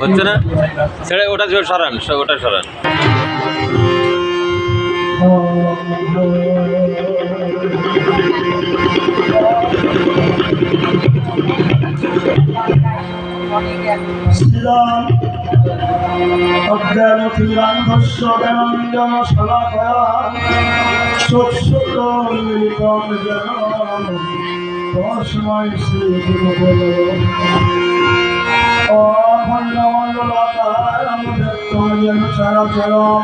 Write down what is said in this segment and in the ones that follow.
হচ্ছে না? ছেড়ে ওটা সরান ওটা সরান। শ্রীরাম অজ্ঞান তিরান্ধস্য জ্ঞানঞ্জন শলাকয়া চক্ষুরমিলিতম যেন তস্মৈ শ্রী গুরুবল অখণ্ডমণ্ডলাকারম ব্যক্তম যেন চরাচরম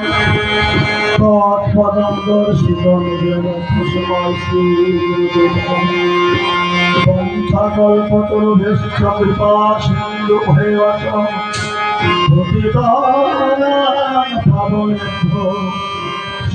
তৎপদম দর্শিতম যেন কুসুময় শ্রী গুরুদেব। পন্থকল্পতরুভেশ্চ কৃপা সিন্ধু ভৈবচ ভূতিতানাং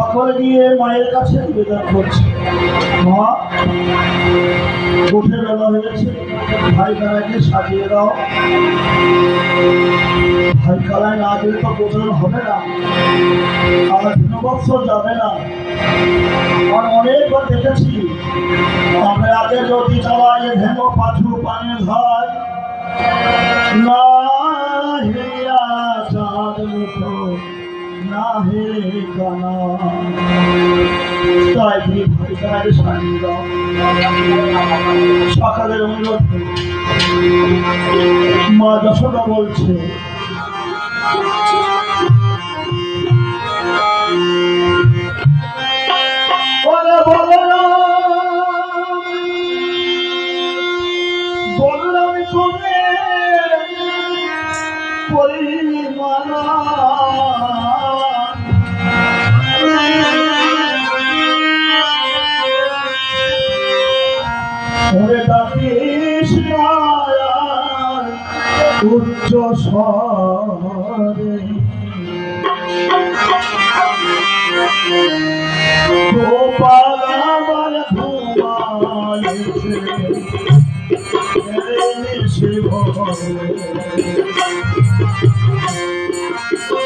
সকলে গিয়ে মায়ের কাছে নিবেদন করছে। মা, উঠে বেলা হয়েছে ভাই কালাকে সাজিয়ে দাও। ভাই কালায় না গেলে তো গোচর হবে না। আর তিন বছর যাবে না। আর অনেকবার দেখেছি, আমরা আগে যদি চালাই ভেঙ পাথু পানি ধর না না হে গানা তাই সকালের অনুরোধ মা যশোদা বলছে উচ্চ স্বরে গোপাল আমার ঘুমাইছে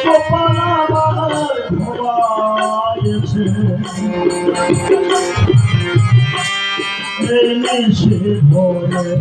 গোপাল আমার ঘুমাইছে রে শিব বলরাম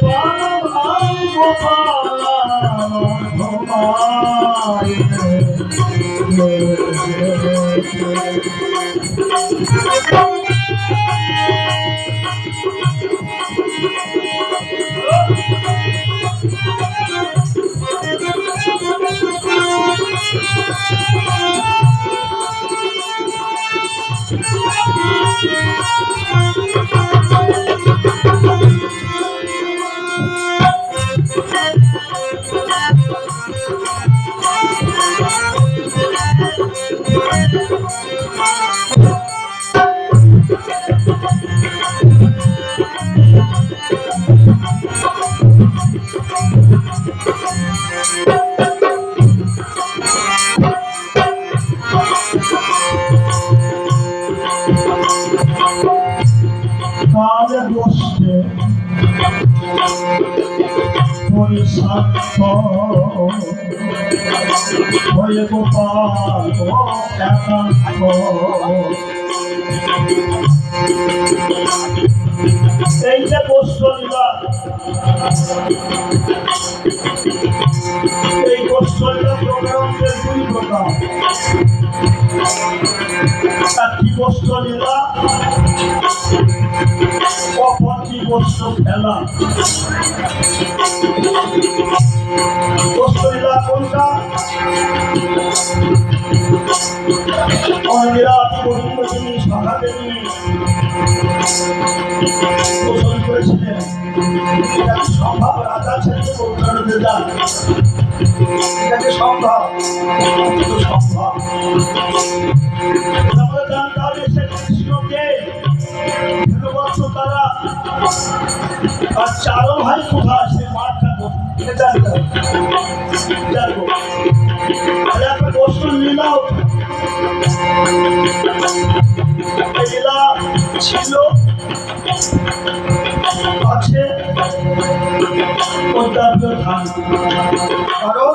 গোপাল ভাই গোপাল ভগবান কালে হয়ে গোপাল এই যে বস্ত্র লীলা এই বস্ত্র লীলা প্রকারের দুই প্রকার। গোসল করেছিলেন এটা কি সম্ভব। রাজা ছেড়ে সম্ভব। সম্ভব আমরা জানতে আর চারো ভাই কোথায় সে মাঠটা এটা জানতে হবে। জানব তাহলে একটা বস্তু লীলা আছে কারণ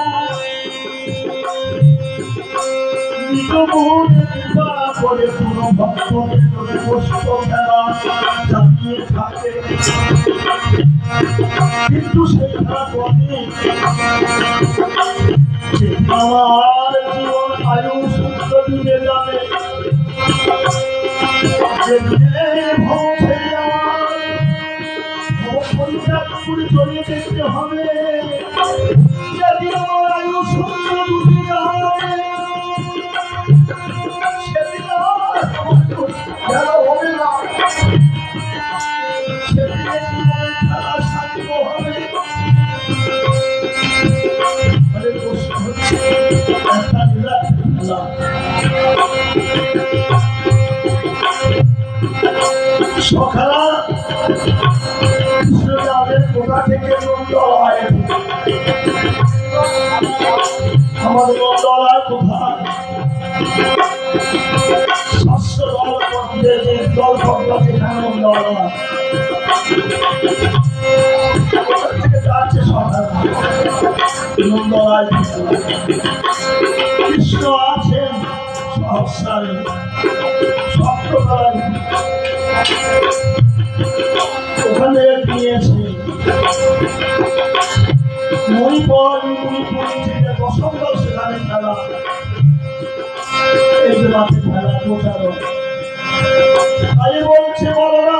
করুণার সিন্ধু করে সেই খেলা আমার জীবন আয়ু সূত্র ডুবে যাবে সখারা কৃষ্ণদেবের কোথা থেকে মন্ডলায় আমাদের মন্ডলায় কোথায়? শস্য দল মধ্যে যে দল মন্ডলায় থেকে যাচ্ছে সখারা মন্ডলায় কৃষ্ণ আছেন সহস্রায় ওখানে নিয়েছে মণিপর মণিপুর বসন্ত সেখানে খেলা। এই যে মাঠে খেলা প্রচারক। তাই বলছে বলরা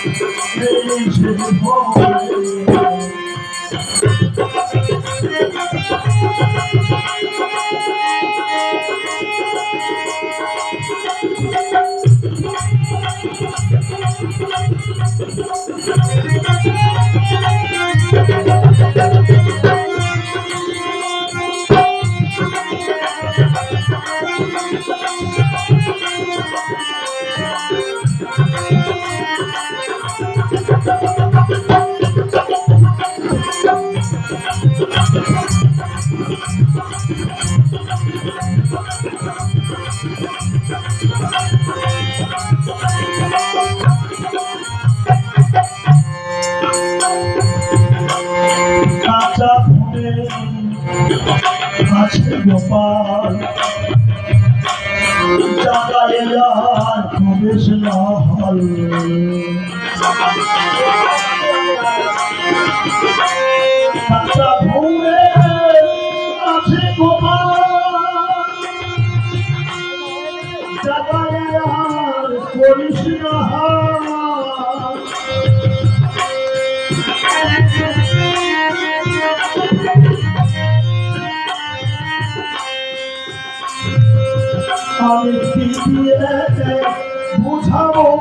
Thank কাঁচা গোপাল জাগায় আর প্রবেশ না হল কাঁচা বুঝাবো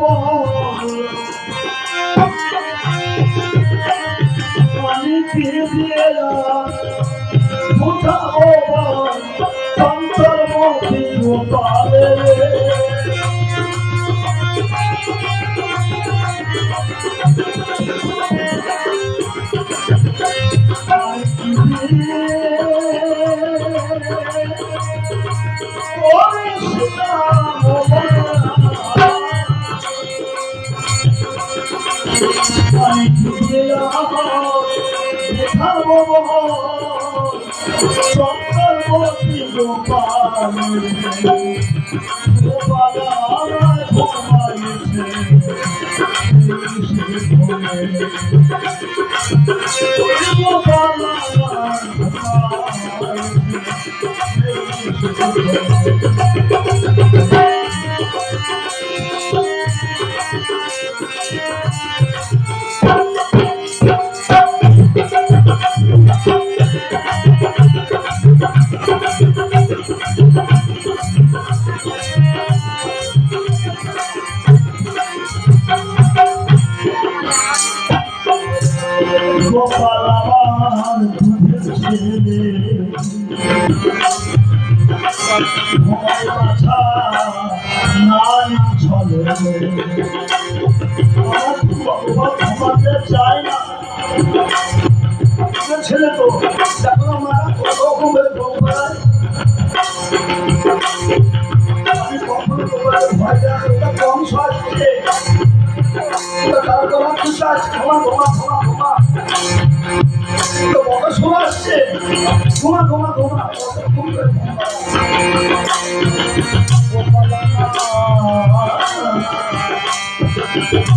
গোপাল চায় না ছেলে তো দেখো আমার কত রকমের ভগবান আমি কখনো তোমার ভয় দেয় কম সাজছে ওটা তোমার খুশি আছে ঘুমা ঘুমা ঘুমা ঘুমা তো し。いごまごまごまごま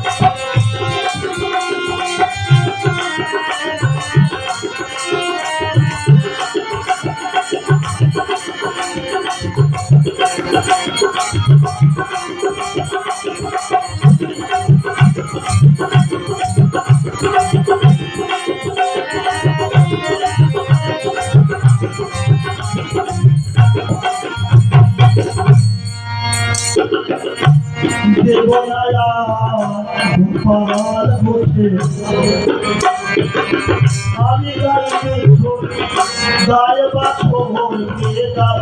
গোপাল বসে আমি গাইবে গায়ে বাছো নিয়ে যাব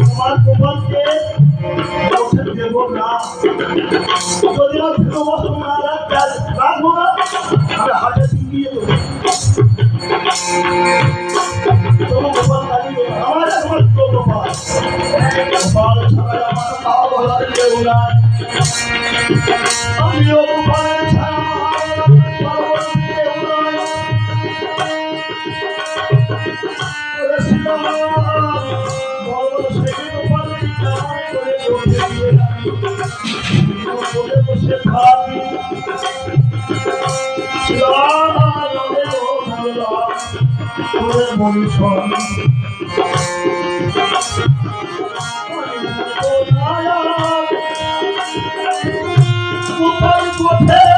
তোমার বসে দেব না যদি না বসো রাখব না। আমি হাতে দিয়ে দেবো তোমার গোপাল কাটিয়ে আমার একমাত্র গোপাল গোপাল ছাড়া আমার পা বলার কেউ নাই আমিও গোপাল ছাড়া আমার পা ওরে কোথায় ঘরে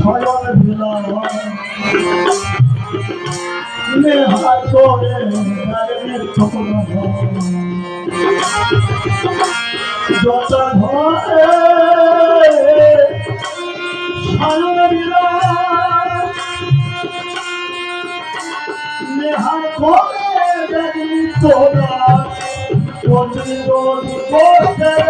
শয়ন দিলাম নেহার করে গায়ের ঠোকর জটা ধরে শয়ন দিলাম নেহার করে গায়ের তোরা প্রতিরোধ করতে